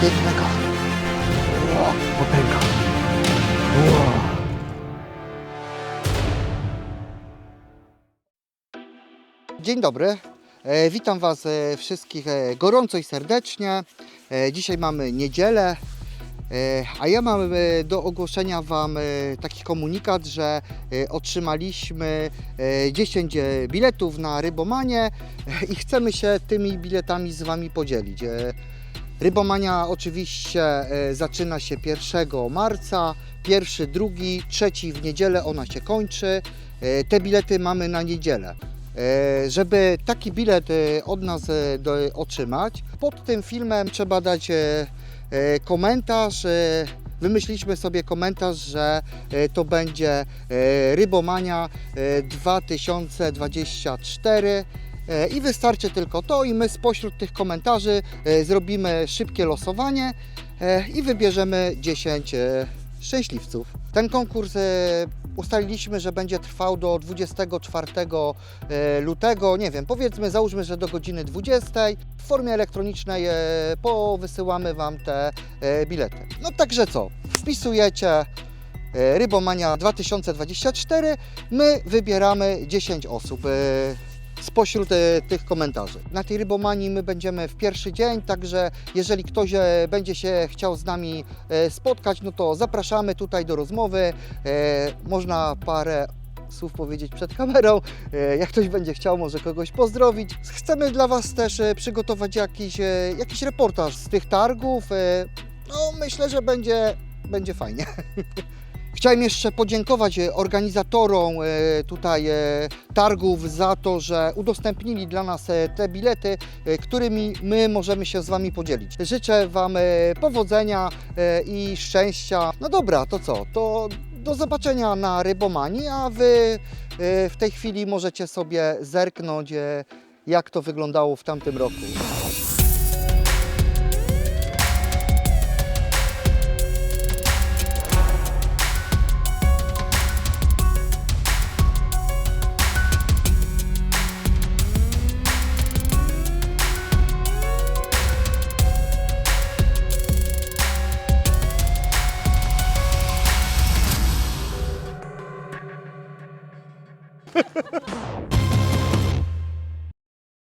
pięknego. O, potęga. Dzień dobry. E, witam Was e, wszystkich e, gorąco i serdecznie. Dzisiaj mamy niedzielę, a ja mam e, do ogłoszenia Wam e, taki komunikat, że e, otrzymaliśmy e, 10 biletów na Rybomanie e, i chcemy się tymi biletami z Wami podzielić. E, Rybomania oczywiście e, zaczyna się 1 marca, pierwszy, drugi, trzeci w niedzielę ona się kończy. E, Te bilety mamy na niedzielę. E, Żeby taki bilet e, od nas e, otrzymać, pod tym filmem trzeba dać e, e, komentarz. e, Wymyśliliśmy sobie komentarz, że e, to będzie e, Rybomania e, 2024 e, i wystarczy tylko to i my spośród tych komentarzy e, zrobimy szybkie losowanie e, i wybierzemy 10 e, szczęśliwców. Ten konkurs e, ustaliliśmy, że będzie trwał do 24 e, lutego, nie wiem, powiedzmy, załóżmy, że do godziny 20. W formie elektronicznej e, powysyłamy Wam te bilety. No także co, wpisujecie Rybomania 2024, my wybieramy 10 osób spośród e, tych komentarzy. Na tej Rybomanii my będziemy w pierwszy dzień, także jeżeli ktoś e, będzie się chciał z nami e, spotkać, no to zapraszamy tutaj do rozmowy. Można parę słów powiedzieć przed kamerą. Jak ktoś będzie chciał, może kogoś pozdrowić. Chcemy dla Was też przygotować jakiś, jakiś reportaż z tych targów. No myślę, że będzie, będzie fajnie. Chciałem jeszcze podziękować e, organizatorom e, tutaj e, targów za to, że udostępnili dla nas te bilety, którymi my możemy się z Wami podzielić. Życzę Wam powodzenia i szczęścia. No dobra, to co? To do zobaczenia na Rybomanii, a Wy w tej chwili możecie sobie zerknąć, jak to wyglądało w tamtym roku. ハハハハ!